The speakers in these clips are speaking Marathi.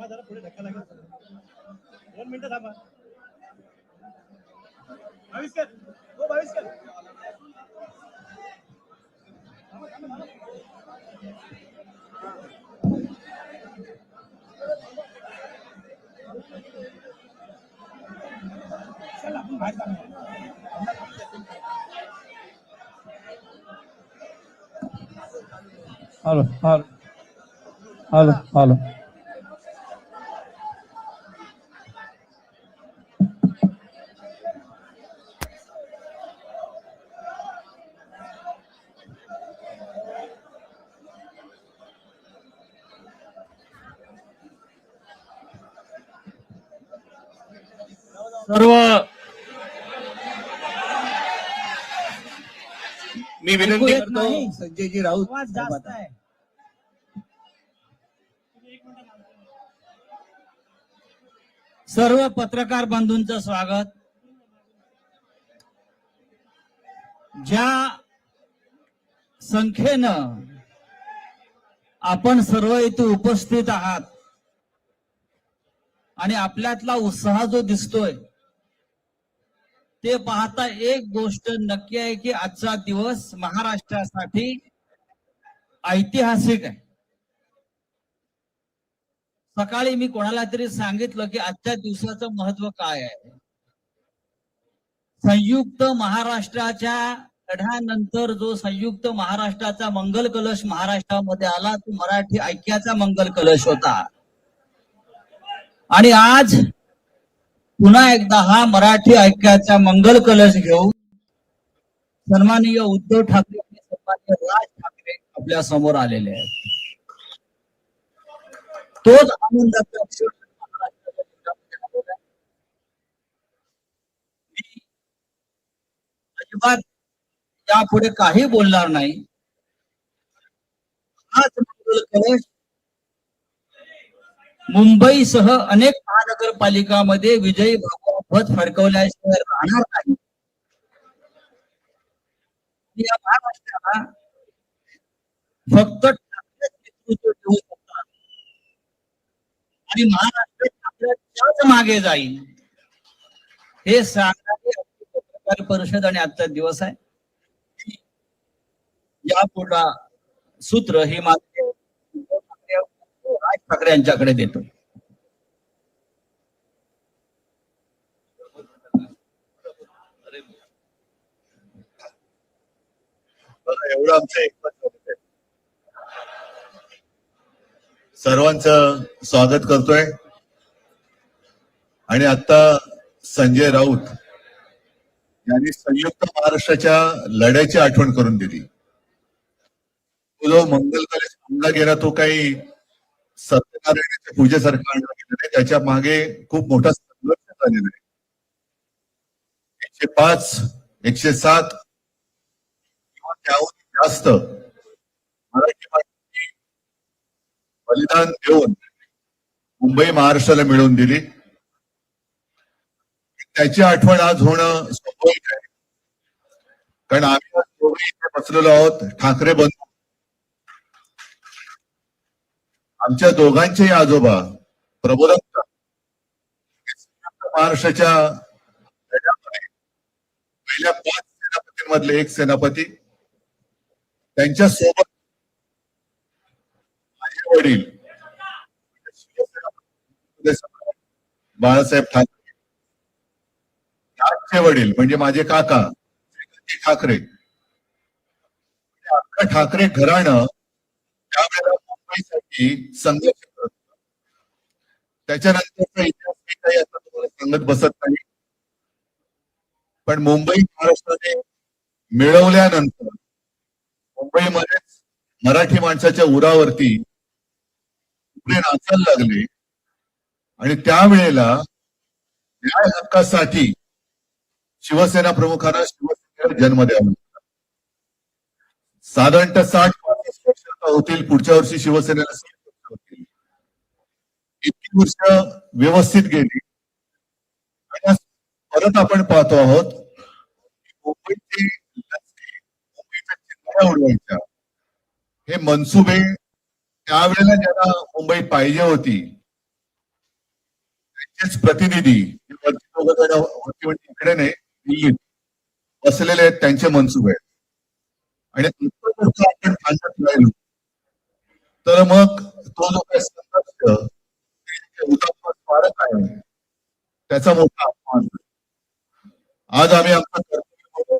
थांबा जरा पुढे धक्का लागेल. दोन मिनिटं थांबा. बावीस कर हो भाविस्कर चल आपण बाहेर हॅलो हॅलो हॅलो हॅलो सर्व मी विनंती करतो संजयजी राऊत जास्त आहे. सर्व पत्रकार बंधूंचं स्वागत. ज्या संख्येनं आपण सर्व इथे उपस्थित आहात आणि आपल्यातला उत्साह जो दिसतोय ते पाहता एक गोष्ट नक्की आहे की आजचा दिवस महाराष्ट्रासाठी ऐतिहासिक आहे. सकाळी मी कोणाला तरी सांगितलं की आजच्या दिवसाचं महत्त्व काय आहे? संयुक्त महाराष्ट्राच्या लढ्यानंतर जो संयुक्त महाराष्ट्राचा मंगल कलश महाराष्ट्रामध्ये आला तो मराठी ऐक्याचा मंगल कलश होता. आणि आज पुन्हा एकदा हा मराठी ऐक्याचा मंगल कलश घेऊन सन्माननीय उद्धव ठाकरे आणि सन्माननीय राज ठाकरे आपल्यासमोर आलेले आहेत. तोच आनंदाचा क्षण अजिबात यापुढे काही बोलणार नाही. हाच मंगल कलश मुंबईसह अनेक महानगरपालिकामध्ये विजयी भागवत फडकवल्याशिवाय राहणार नाही. आणि या महाराष्ट्राला फक्त नेतृत्व देऊ शकतात. आणि महाराष्ट्र ठाकरेच्याच मागे जाईल. हे सांगणारे प्रकार परिषद आणि आजचा दिवस आहे. या पुढा सूत्र हे माझं ठाकरे यांच्याकडे देतो एवढं आमचं सर्वांचं स्वागत करतोय. आणि आता संजय राऊत यांनी संयुक्त महाराष्ट्राच्या लढ्याची आठवण करून दिली. तो जो मंगल कलेज गेला तो काही सत्यनारायणाच्या पूजेसारखं आणलं गेलेलं आहे त्याच्यामागे खूप मोठा संघर्ष झालेला आहे. एकशे पाच एकशे सात किंवा त्याहून जास्त मराठी माणसांनी बलिदान देऊन मुंबई महाराष्ट्राला मिळवून दिली. त्याची आठवण आज होणं स्वाभाविक आहे. कारण आम्ही बसलेलो आहोत. ठाकरे बंधू आमच्या दोघांचेही आजोबा प्रबोधक महाराष्ट्राच्या पहिल्या पाच सेनापतींमधले एक सेनापती. त्यांच्यासोबत माझे वडील म्हणजे बाळासाहेब ठाकरे. त्यांचे वडील म्हणजे माझे काका ठाकरे. अख्खा ठाकरे घराणं त्यावेळेला मुंबईसाठी संघर्ष करत त्याच्यानंतरचा इतिहास मी काही आता तुम्हाला सांगत बसत नाही. पण मुंबई महाराष्ट्राने मिळवल्यानंतर मुंबईमध्येच मराठी माणसाच्या उरावरती पुढे नाचायला लागले. आणि त्यावेळेला न्याय हक्कासाठी शिवसेना प्रमुखांना शिवसेनेला जन्म द्यावा साधारणतः साठ होतील पुढच्या वर्षी शिवसेनेला होतील. इतकी वर्ष व्यवस्थित गेली. आणि परत आपण पाहतो आहोत मुंबईची मुंबईच्या उडवायच्या. हे मनसुबे त्यावेळेला ज्याला मुंबई पाहिजे होती त्यांचेच प्रतिनिधी म्हणजे इकडे नाही दिल्लीत बसलेले आहेत त्यांचे मनसुबे आहेत. आणि आपण सांगत राहिलो. तर मग तो जो काही संघर्ष आहे त्याचा मोठा अपमान आज आम्ही आमचा कर्तव्य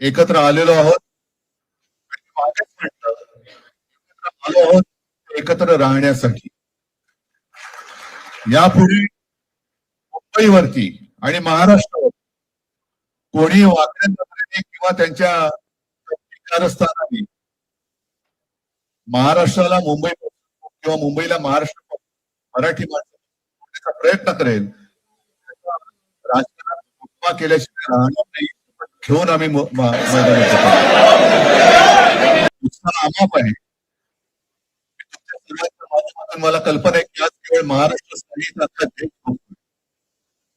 एकत्र आलेलो आहोत. आलो आहोत एकत्र राहण्यासाठी. यापुढे मुंबईवरती आणि महाराष्ट्रावर कोणी वाकड्या किंवा त्यांच्या कारस्थानाने महाराष्ट्राला मुंबई किंवा मुंबईला महाराष्ट्र मराठी माणसं प्रयत्न करेल. राजकारण केल्याशिवाय राहणार नाही घेऊन आम्ही म- अमाप आहे. मला कल्पना आहे की आज केवळ महाराष्ट्र नाही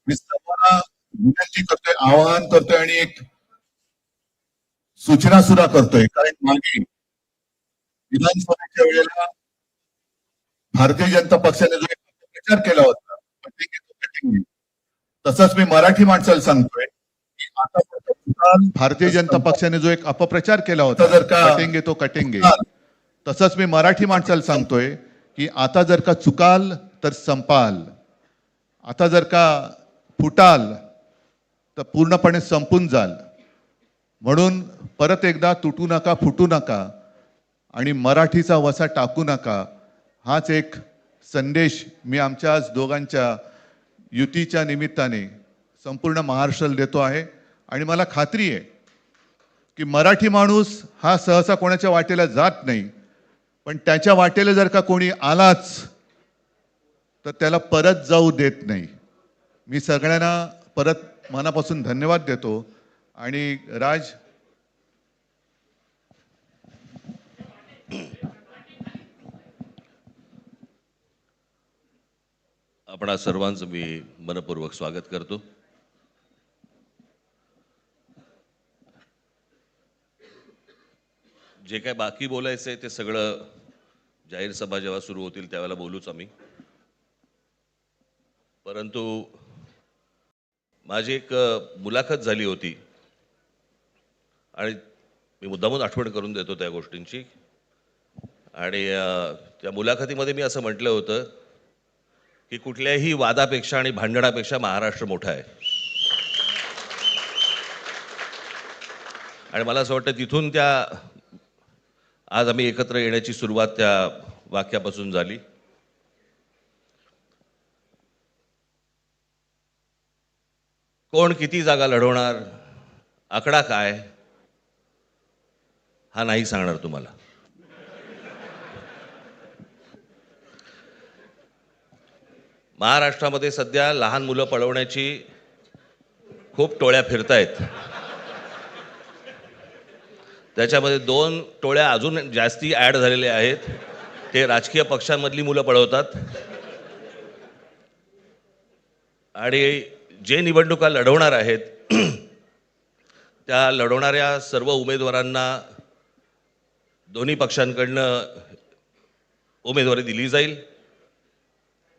मी सर्वांना विनंती करतोय आवाहन करतोय आणि एक सूचना सुद्धा करतोय. कारण मागे विधानसभेच्या वेळेला भारतीय जनता पक्षाने जो एक प्रचार केला होता कटिंग. तसंच मी मराठी माणसाला सांगतोय भारतीय जनता पक्षाने जो एक अपप्रचार केला होता जर का- कटेंगे तो कटेंगे. तसंच मी मराठी माणसाला सांगतोय की आता जर का चुकाल तर संपाल. आता जर का फुटाल तर पूर्णपणे संपून जाल. म्हणून परत एकदा तुटू नका फुटू नका. आणि मराठीचा वसा टाकू नका हाच एक संदेश मी आमच्या आज दोघांच्या युतीच्या निमित्ताने संपूर्ण महाराष्ट्राला देतो आहे. आणि मला खात्री आहे की मराठी माणूस हा सहसा कोणाच्या वाटेला जात नाही पण त्याच्या वाटेला जर का कोणी आलाच तर त्याला परत जाऊ देत नाही. मी सगळ्यांना परत मनापासून धन्यवाद देतो. आणि राज आपणा सर्वांचं मी मनपूर्वक स्वागत करतो. जे काय बाकी बोलायचं आहे ते सगळं जाहीर सभा जेव्हा सुरू होतील त्यावेळेला बोलूच आम्ही. परंतु माझी एक मुलाखत झाली होती. आणि मी मुद्दामून आठवण करून देतो त्या गोष्टींची. आणि त्या मुलाखतीमध्ये मी असं म्हटलं होतं की कुठल्याही वादापेक्षा आणि भांडणापेक्षा महाराष्ट्र मोठा आहे. आणि मला असं वाटतं तिथून त्या आज आम्ही एकत्र येण्याची सुरुवात त्या वाक्यापासून झाली. कोण किती जागा लढवणार आकडा काय हा नाही सांगणार तुम्हाला. महाराष्ट्रामध्ये सध्या लहान मुलं पळवण्याची खूप टोळ्या फिरतायत. त्याच्यामध्ये दोन टोळ्या अजून जास्ती ॲड झालेल्या आहेत. ते राजकीय पक्षांमधली मुलं पळवतात. आणि जे निवडणुका लढवणार आहेत त्या लढवणाऱ्या सर्व उमेदवारांना दोन्ही पक्षांकडनं उमेदवारी दिली जाईल.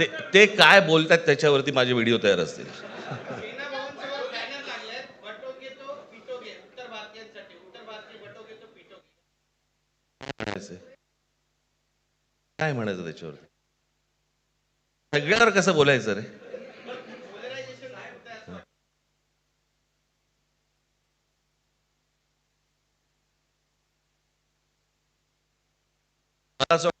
ते ते काय बोलतात त्याच्यावरती माझे व्हिडिओ तयार असतील? काय म्हणायचं त्याच्यावरती? सगळ्यावर कसं बोलायचं रे पोलरायझेशन आहे होत आहे असं मला असं वाटतं